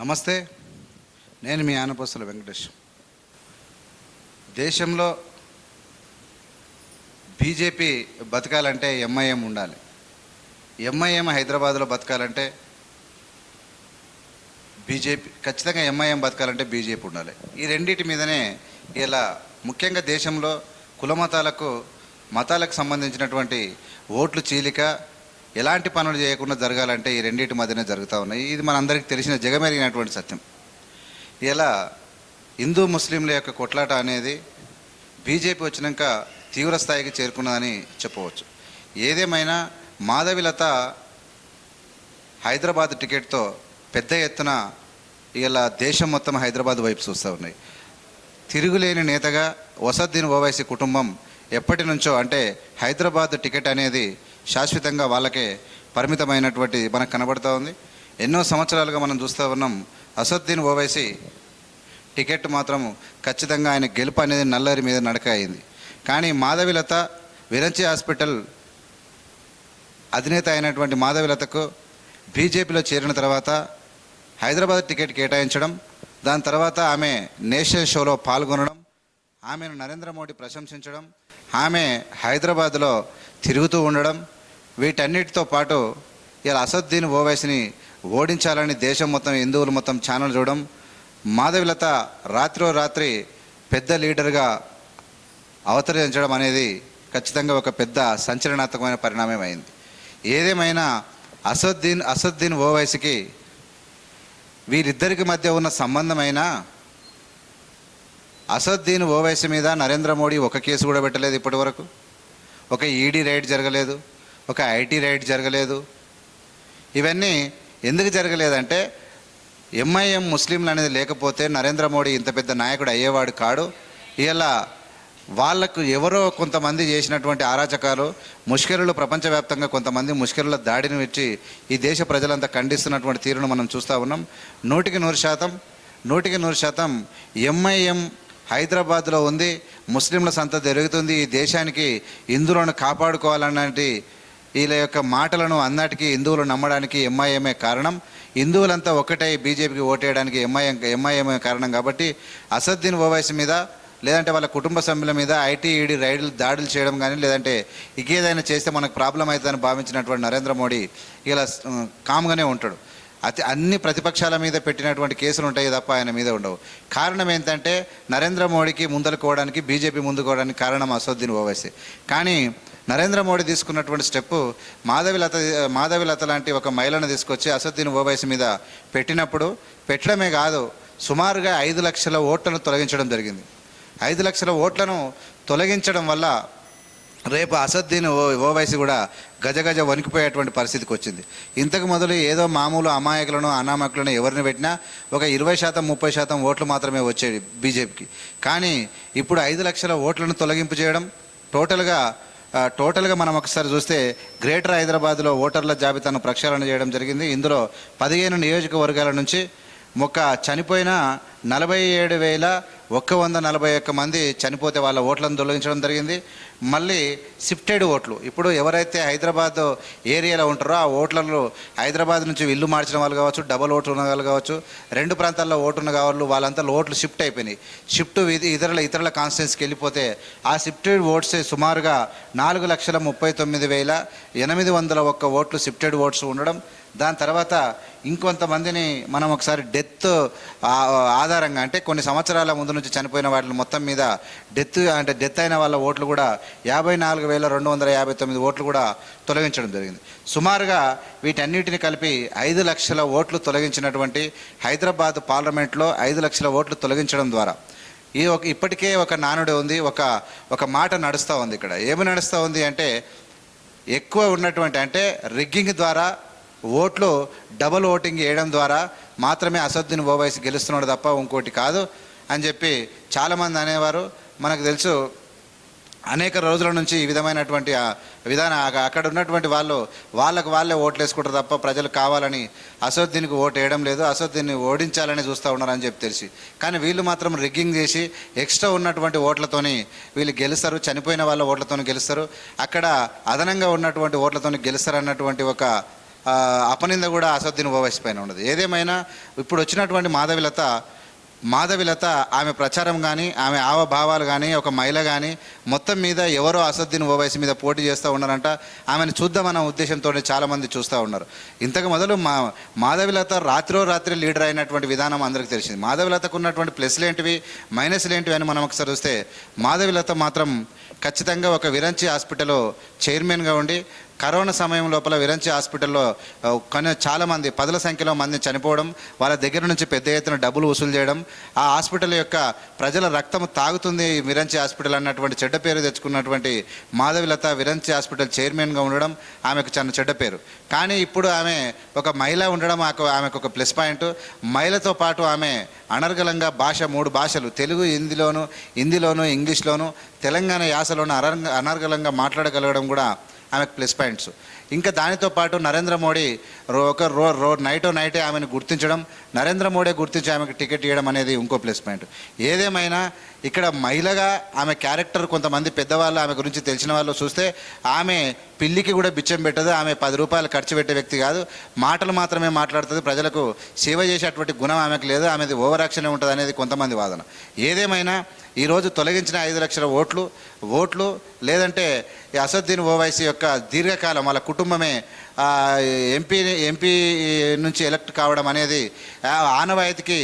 నమస్తే నేను మీ ఆనపస్తుల వెంకటేష్. దేశంలో బీజేపీ బతకాలంటే ఎంఐఎం ఉండాలి. ఎంఐఎం హైదరాబాద్లో బతకాలంటే బీజేపీ ఖచ్చితంగా ఎంఐఎం బతకాలంటే బీజేపీ ఉండాలి. ఈ రెండింటి మీదనే ఇలా ముఖ్యంగా దేశంలో కుల మతాలకు మతాలకు సంబంధించినటువంటి ఓట్లు చీలిక ఎలాంటి పనులు చేయకుండా జరగాలంటే ఈ రెండింటి మధ్యనే జరుగుతూ ఉన్నాయి. ఇది మనందరికీ తెలిసిన జగమెరిగినటువంటి సత్యం. ఇలా హిందూ ముస్లింల యొక్క కొట్లాట అనేది బీజేపీ వచ్చినాక తీవ్ర స్థాయికి చేరుకున్నదని చెప్పవచ్చు. ఏదేమైనా మాధవిలత హైదరాబాద్ టికెట్తో పెద్ద ఎత్తున ఇలా దేశం మొత్తం హైదరాబాద్ వైపు చూస్తూ ఉన్నాయి. తిరుగులేని నేతగా వసద్దీన్ ఓవైసీ కుటుంబం ఎప్పటి నుంచో అంటే హైదరాబాద్ టికెట్ అనేది శాశ్వతంగా వాళ్ళకే పరిమితమైనటువంటి మనకు కనబడుతూ ఉంది. ఎన్నో సంవత్సరాలుగా మనం చూస్తూ ఉన్నాం. అసద్దీన్ ఓవైసీ టికెట్ మాత్రం ఖచ్చితంగా ఆయన గెలుపు అనేది నల్లరి మీద నడక అయింది. కానీ మాధవిలత విరంచి హాస్పిటల్ అధినేత అయినటువంటి మాధవిలతకు బీజేపీలో చేరిన తర్వాత హైదరాబాద్ టికెట్ కేటాయించడం దాని తర్వాత ఆమె నేషనల్ షోలో పాల్గొనడం ఆమెను నరేంద్ర మోడీ ప్రశంసించడం ఆమె హైదరాబాద్లో తిరుగుతూ ఉండడం వీటన్నిటితో పాటు ఇలా అసద్దీన్ ఓవైసీని ఓడించాలని దేశం మొత్తం హిందువులు మొత్తం ఛానల్ చూడడం మాధవిలత రాత్రో రాత్రి పెద్ద లీడర్గా అవతరించడం అనేది ఖచ్చితంగా ఒక పెద్ద సంచలనాత్మకమైన పరిణామం అయింది ఏదేమైనా అసద్దీన్ అసద్దీన్ ఓవైసీకి వీరిద్దరికి మధ్య ఉన్న సంబంధమైనా అసద్దీన్ ఓవైసీ మీద నరేంద్ర మోడీ ఒక కేసు కూడా పెట్టలేదు ఇప్పటి వరకు ఒక ఈడీ రైడ్ జరగలేదు. ఒక ఐటీ రైడ్ జరగలేదు. ఇవన్నీ ఎందుకు జరగలేదంటే ఎంఐఎం ముస్లింలు అనేది లేకపోతే నరేంద్ర మోడీ ఇంత పెద్ద నాయకుడు అయ్యేవాడు కాడు. ఇలా వాళ్ళకు ఎవరో కొంతమంది చేసినటువంటి అరాచకాలు ముష్కరులు ప్రపంచవ్యాప్తంగా కొంతమంది ముష్కరుల దాడిని వచ్చి ఈ దేశ ప్రజలంతా ఖండిస్తున్నటువంటి తీరును మనం చూస్తూ ఉన్నాం. నూటికి నూరు శాతం నూటికి నూరు శాతం ఎంఐఎం హైదరాబాద్లో ఉంది. ముస్లింల సంత జరుగుతుంది ఈ దేశానికి హిందువులను కాపాడుకోవాలన్నటి వీళ్ళ యొక్క మాటలను అన్నటికీ హిందువులు నమ్మడానికి ఎంఐఎంఏ కారణం. హిందువులంతా ఒక్కటై బీజేపీకి ఓటేయడానికి ఎంఐఎం ఎంఐఎంఏ కారణం కాబట్టి అసద్దీన్ ఓవైసీ మీద లేదంటే వాళ్ళ కుటుంబ సభ్యుల మీద ఐటీఈడి రైడ్లు దాడులు చేయడం కానీ లేదంటే ఇంకేదైనా చేస్తే మనకు ప్రాబ్లం అవుతుందని భావించినటువంటి నరేంద్ర మోడీ ఇలా కామ్గానే ఉంటాడు. అతి అన్ని ప్రతిపక్షాల మీద పెట్టినటువంటి కేసులు ఉంటాయి తప్ప ఆయన మీద ఉండవు. కారణం ఏంటంటే నరేంద్ర మోడీకి ముందలుకోవడానికి బీజేపీ ముందుకోవడానికి కారణం అసదుద్దీన్ ఓవైసీ. కానీ నరేంద్ర మోడీ తీసుకున్నటువంటి స్టెప్పు మాధవిలత మాధవిలత లాంటి ఒక మహిళను తీసుకొచ్చి అసద్దీన్ ఓవైసీ మీద పెట్టినప్పుడు పెట్టడమే కాదు సుమారుగా ఐదు లక్షల ఓట్లను తొలగించడం జరిగింది. ఐదు లక్షల ఓట్లను తొలగించడం వల్ల రేపు అసద్దీన్ ఓ ఓవైసీ కూడా గజగజ వణికిపోయేటువంటి పరిస్థితికి వచ్చింది. ఇంతకు మొదలు ఏదో మామూలు అమాయకులను అనామకులను ఎవరిని పెట్టినా ఒక ఇరవై శాతం ముప్పై శాతం ఓట్లు మాత్రమే వచ్చేవి బీజేపీకి. కానీ ఇప్పుడు ఐదు లక్షల ఓట్లను తొలగింపు చేయడం టోటల్గా టోటల్గా మనం ఒకసారి చూస్తే గ్రేటర్ హైదరాబాద్లో ఓటర్ల జాబితాను ప్రక్షాళన చేయడం జరిగింది. ఇందులో పదిహేను నియోజకవర్గాల నుంచి ఒక చనిపోయిన నలభై ఏడు వేల ఒక్క వంద నలభై ఒక్క మంది చనిపోతే వాళ్ళ ఓట్లను తొలగించడం జరిగింది. మళ్ళీ షిఫ్టెడ్ ఓట్లు. ఇప్పుడు ఎవరైతే హైదరాబాద్ ఏరియాలో ఉంటారో ఆ ఓట్లలో హైదరాబాద్ నుంచి ఇల్లు మార్చిన వాళ్ళు కావచ్చు డబల్ ఓట్లు ఉన్న వాళ్ళు కావచ్చు రెండు ప్రాంతాల్లో ఓటు ఉన్న వాళ్ళు వాళ్ళంతా ఓట్లు షిఫ్ట్ అయిపోయినాయి. షిఫ్ట్ ఇతరుల ఇతరుల కాన్స్టిట్యున్సీకి వెళ్ళిపోతే ఆ షిఫ్టెడ్ ఓట్స్ సుమారుగా నాలుగు లక్షల ముప్పై తొమ్మిది వేల ఎనిమిది వందల ఒక్క ఓట్లు షిఫ్టెడ్ ఓట్స్ ఉండడం దాని తర్వాత ఇంకొంతమందిని మనం ఒకసారి డెత్ ఆధారంగా అంటే కొన్ని సంవత్సరాల ముందు నుంచి చనిపోయిన వాటిని మొత్తం మీద డెత్ అంటే డెత్ అయిన వాళ్ళ ఓట్లు కూడా యాభై నాలుగు వేల రెండు వందల యాభై తొమ్మిది ఓట్లు కూడా తొలగించడం జరిగింది. సుమారుగా వీటన్నిటిని కలిపి ఐదు లక్షల ఓట్లు తొలగించినటువంటి హైదరాబాద్ పార్లమెంట్లో ఐదు లక్షల ఓట్లు తొలగించడం ద్వారా. ఈ ఒక ఇప్పటికే ఒక నానుడు ఉంది ఒక ఒక మాట నడుస్తూ ఉంది ఇక్కడ. ఏమి నడుస్తూ ఉంది అంటే ఎక్కువ ఉన్నటువంటి అంటే రిగ్గింగ్ ద్వారా ఓట్లు డబుల్ ఓటింగ్ వేయడం ద్వారా మాత్రమే అసదుద్దీన్ ఓవైసీ గెలుస్తున్నాడు తప్ప ఇంకోటి కాదు అని చెప్పి చాలామంది అనేవారు. మనకు తెలుసు అనేక రోజుల నుంచి ఈ విధమైనటువంటి విధానం అక్కడ ఉన్నటువంటి వాళ్ళు వాళ్ళకు వాళ్ళే ఓట్లు వేసుకుంటారు తప్ప ప్రజలు కావాలని అసదుద్దీన్కి ఓటు వేయడం లేదు అసోద్దీన్ని ఓడించాలని చూస్తూ ఉన్నారని చెప్పి తెలిసి. కానీ వీళ్ళు మాత్రం రిగ్గింగ్ చేసి ఎక్స్ట్రా ఉన్నటువంటి ఓట్లతోని వీళ్ళు గెలుస్తారు చనిపోయిన వాళ్ళ ఓట్లతోని గెలుస్తారు. అక్కడ అదనంగా ఉన్నటువంటి ఓట్లతోని గెలుస్తారు అన్నటువంటి ఒక అపనింద కూడా అసదుద్దీన్ ఓవైసీ పైన ఉండదు. ఏదేమైనా ఇప్పుడు వచ్చినటువంటి మాధవిలత మాధవిలత ఆమె ప్రచారం కానీ ఆమె ఆవభావాలు కానీ ఒక మహిళ కానీ మొత్తం మీద ఎవరో అసదుద్దీన్ ఓవైసీ మీద పోటీ చేస్తూ ఉన్నారంట. ఆమెను చూద్దామన్న ఉద్దేశంతో చాలామంది చూస్తూ ఉన్నారు. ఇంతకు మొదలు మా మాధవిలత రాత్రో రాత్రి లీడర్ అయినటువంటి విధానం అందరికీ తెలిసింది. మాధవిలతకు ఉన్నటువంటి ప్లస్లు ఏంటివి మైనస్లు ఏంటివి అని మనం ఒకసారి చూస్తే మాధవిలత మాత్రం ఖచ్చితంగా ఒక విరంచి హాస్పిటల్లో చైర్మన్గా ఉండి కరోనా సమయం లోపల విరంచి హాస్పిటల్లో కొన్ని చాలామంది పదుల సంఖ్యలో మంది చనిపోవడం వాళ్ళ దగ్గర నుంచి పెద్ద ఎత్తున డబ్బులు వసూలు చేయడం ఆ హాస్పిటల్ యొక్క ప్రజల రక్తం తాగుతుంది విరంచి హాస్పిటల్ అన్నటువంటి చెడ్డ పేరు తెచ్చుకున్నటువంటి మాధవిలత విరంచి హాస్పిటల్ చైర్మన్గా ఉండడం ఆమెకు చాలా చెడ్డ పేరు. కానీ ఇప్పుడు ఆమె ఒక మహిళ ఉండడం ఆకు- ఆమెకు ఒక ప్లస్ పాయింట్. మహిళతో పాటు ఆమె అనర్గళంగా భాష మూడు భాషలు తెలుగు హిందీలోను హిందీలోను ఇంగ్లీష్లోను తెలంగాణ యాసలోను అరంగ అనర్గళంగా మాట్లాడగలగడం కూడా ఆమెకు ప్లస్ పాయింట్స్ ఇంకా దానితో పాటు నరేంద్ర మోడీ రో ఒక రో రో నైటో నైటే ఆమెను గుర్తించడం నరేంద్ర మోడీ గుర్తించి ఆమెకు టికెట్ ఇవ్వడం అనేది ఇంకో ప్లస్ పాయింట్ ఏదేమైనా ఇక్కడ మహిళగా ఆమె క్యారెక్టర్ కొంతమంది పెద్దవాళ్ళు ఆమె గురించి తెలిసిన వాళ్ళు చూస్తే ఆమె పిల్లికి కూడా బిచ్చం పెట్టదు ఆమె పది రూపాయలు ఖర్చు పెట్టే వ్యక్తి కాదు. మాటలు మాత్రమే మాట్లాడుతుంది ప్రజలకు సేవ చేసేటువంటి గుణం ఆమెకు లేదు ఆమెది ఓవర్ ఉంటుంది అనేది కొంతమంది వాదన. ఏదేమైనా ఈరోజు తొలగించిన ఐదు లక్షల ఓట్లు ఓట్లు లేదంటే అసద్దీన్ ఓవైసీ యొక్క దీర్ఘకాలం వాళ్ళ కుటుంబమే ఎంపీ ఎంపీ నుంచి ఎలక్ట్ కావడం అనేది ఆనవాయితీకి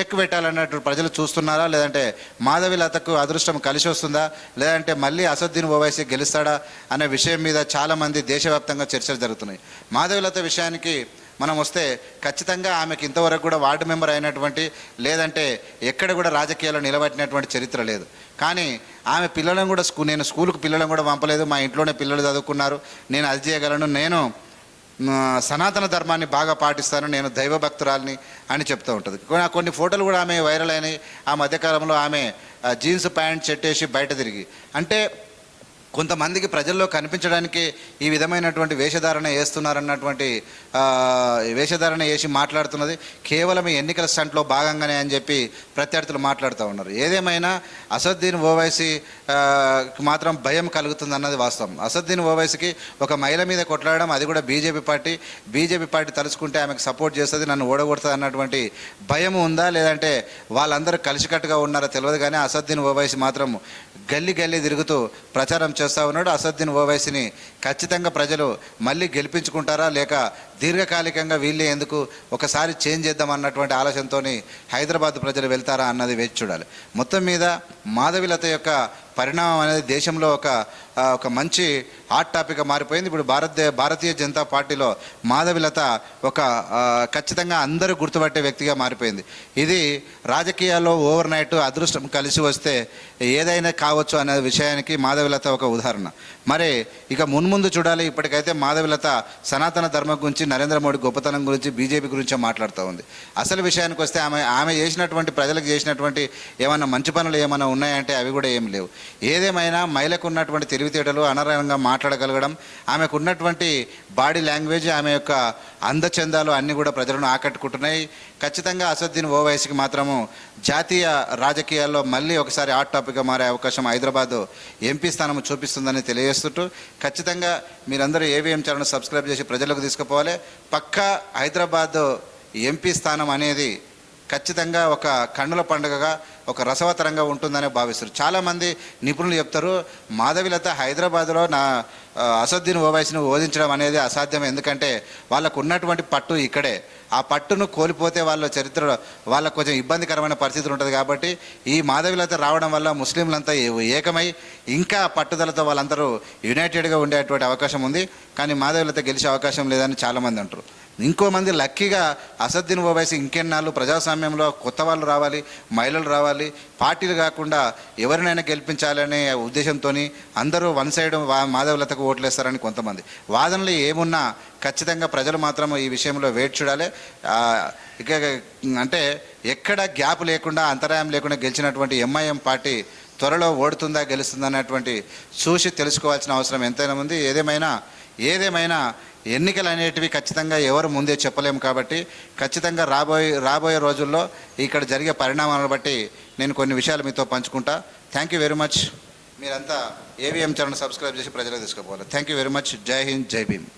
చెక్ పెట్టాలన్నట్టు ప్రజలు చూస్తున్నారా? లేదంటే మాధవిలతకు అదృష్టం కలిసి వస్తుందా? లేదంటే మళ్ళీ అసద్దీన్ ఓవైసీ గెలుస్తాడా అనే విషయం మీద చాలామంది దేశవ్యాప్తంగా చర్చలు జరుగుతున్నాయి. మాధవిలత విషయానికి మనం వస్తే ఖచ్చితంగా ఆమెకి ఇంతవరకు కూడా వార్డు మెంబర్ అయినటువంటి లేదంటే ఎక్కడ కూడా రాజకీయాల్లో నిలబెట్టినటువంటి చరిత్ర లేదు. కానీ ఆమె పిల్లలను కూడా నేను స్కూల్కి పిల్లలను కూడా పంపలేదు. మా ఇంట్లోనే పిల్లలు చదువుకున్నారు. నేను అది చేయగలను. నేను సనాతన ధర్మాన్ని బాగా పాటిస్తాను నేను దైవభక్తురాలని అని చెప్తూ ఉంటుంది. కొన్ని ఫోటోలు కూడా ఆమె వైరల్ అయినాయి. ఆ మధ్యకాలంలో ఆమె జీన్స్ ప్యాంట్ చెట్టేసి బయట తిరిగి. అంటే కొంతమందికి ప్రజల్లో కనిపించడానికి ఈ విధమైనటువంటి వేషధారణ వేస్తున్నారన్నటువంటి వేషధారణ వేసి మాట్లాడుతున్నది. కేవలం ఎన్నికల స్టంట్లో భాగంగానే అని చెప్పి ప్రత్యర్థులు మాట్లాడుతూ ఉన్నారు. ఏదేమైనా అసద్దీన్ ఓవైసీ మాత్రం భయం కలుగుతుంది అన్నది వాస్తవం. అసద్దీన్ ఓవైసీకి ఒక మహిళ మీద కొట్లాడడం అది కూడా బీజేపీ పార్టీ బీజేపీ పార్టీ తలుచుకుంటే ఆమెకు సపోర్ట్ చేస్తుంది నన్ను ఓడగొడుతుంది అన్నటువంటి భయం ఉందా? లేదంటే వాళ్ళందరూ కలిసికట్టుగా ఉన్నారో తెలియదు కానీ అసద్దీన్ ఓవైసీ మాత్రం గల్లీ గల్లీ తిరుగుతూ ప్రచారం చేస్తూ ఉన్నాడు. అసద్దీన్ ఓవైసీని ఖచ్చితంగా ప్రజలు మళ్ళీ గెలిపించుకుంటారా? లేక దీర్ఘకాలికంగా వీళ్ళే ఎందుకు ఒకసారి చేంజ్ చేద్దాం అన్నటువంటి ఆలోచనతో హైదరాబాద్ ప్రజలు వెళ్తారా అన్నది వేచి చూడాలి. మొత్తం మీద మాధవిలత యొక్క పరిణామం అనేది దేశంలో ఒక ఒక మంచి హాట్ టాపిక్గా మారిపోయింది. ఇప్పుడు భారత భారతీయ జనతా పార్టీలో మాధవిలత ఒక ఖచ్చితంగా అందరూ గుర్తుపట్టే వ్యక్తిగా మారిపోయింది. ఇది రాజకీయాల్లో ఓవర్ నైట్ అదృష్టం కలిసి వస్తే ఏదైనా కావచ్చు అనే విషయానికి మాధవిలత ఒక ఉదాహరణ. మరి ఇక మున్ముందు చూడాలి. ఇప్పటికైతే మాధవిలత సనాతన ధర్మం గురించి నరేంద్ర మోడీ గొప్పతనం గురించి బీజేపీ గురించి మాట్లాడుతూ ఉంది. అసలు విషయానికి వస్తే ఆమె ఆమె చేసినటువంటి ప్రజలకు చేసినటువంటి ఏమైనా మంచి పనులు ఏమైనా ఉన్నాయంటే అవి కూడా ఏం లేవు. ఏదేమైనా మహిళకు ఉన్నటువంటి తెలివితేటలు అనర్హంగా మాట్లాడగలగడం ఆమెకు ఉన్నటువంటి బాడీ లాంగ్వేజ్ ఆమె యొక్క అందచందాలు అన్నీ కూడా ప్రజలను ఆకట్టుకుంటున్నాయి. ఖచ్చితంగా అసద్దీన్ ఓవైసీకి మాత్రము జాతీయ రాజకీయాల్లో మళ్ళీ ఒకసారి హాట్ టాపిక్గా మారే అవకాశం హైదరాబాద్ ఎంపీ స్థానం చూపిస్తుందని తెలియజేస్తుంటూ ఖచ్చితంగా మీరందరూ ఏవిఎం ఛానల్ సబ్స్క్రైబ్ చేసి ప్రజలకు తీసుకుపోవాలి. పక్కా హైదరాబాద్ ఎంపీ స్థానం అనేది ఖచ్చితంగా ఒక కన్నుల పండుగగా ఒక రసవతరంగా ఉంటుందని భావిస్తారు. చాలామంది నిపుణులు చెప్తారు మాధవిలత హైదరాబాద్లో నా అసద్దీన్ ఓవైసీని ఓదించడం అనేది అసాధ్యం ఎందుకంటే వాళ్ళకు ఉన్నటువంటి పట్టు ఇక్కడే. ఆ పట్టును కోల్పోతే వాళ్ళ చరిత్ర వాళ్ళకు కొంచెం ఇబ్బందికరమైన పరిస్థితులు ఉంటుంది కాబట్టి ఈ మాధవిలత రావడం వల్ల ముస్లింలంతా ఏకమై ఇంకా పట్టుదలతో వాళ్ళందరూ యునైటెడ్గా ఉండేటువంటి అవకాశం ఉంది. కానీ మాధవిలత గెలిచే అవకాశం లేదని చాలామంది అంటారు. ఇంకో మంది లక్కీగా అసద్దీన్ ఓవైసీ ఇంకెన్నాళ్ళు ప్రజాస్వామ్యంలో కొత్త వాళ్ళు రావాలి మహిళలు రావాలి పార్టీలు కాకుండా ఎవరినైనా గెలిపించాలనే ఉద్దేశంతో అందరూ వన్ సైడ్ వా- మాధవలతకు ఓట్లేస్తారని కొంతమంది. వాదనలు ఏమున్నా ఖచ్చితంగా ప్రజలు మాత్రం ఈ విషయంలో వేట్ చూడాలి. ఇక అంటే ఎక్కడ గ్యాప్ లేకుండా అంతరాయం లేకుండా గెలిచినటువంటి ఎంఐఎం పార్టీ త్వరలో ఓడుతుందా గెలుస్తుందా అనేటువంటి చూసి తెలుసుకోవాల్సిన అవసరం ఎంతైనా ఉంది. ఏదేమైనా ఏదేమైనా ఎన్నికలు అనేటివి ఖచ్చితంగా ఎవరు ముందే చెప్పలేము కాబట్టి ఖచ్చితంగా రాబోయే రాబోయే రోజుల్లో ఇక్కడ జరిగే పరిణామాలను బట్టి నేను కొన్ని విషయాలు మీతో పంచుకుంటా. థ్యాంక్ యూ వెరీ మచ్ మీరంతా ఏవిఎం ఛానల్ సబ్స్క్రైబ్ చేసి ప్రజలకు తీసుకుపోవాలి. థ్యాంక్ యూ వెరీ మచ్ జై హింద్ జై భీమ్.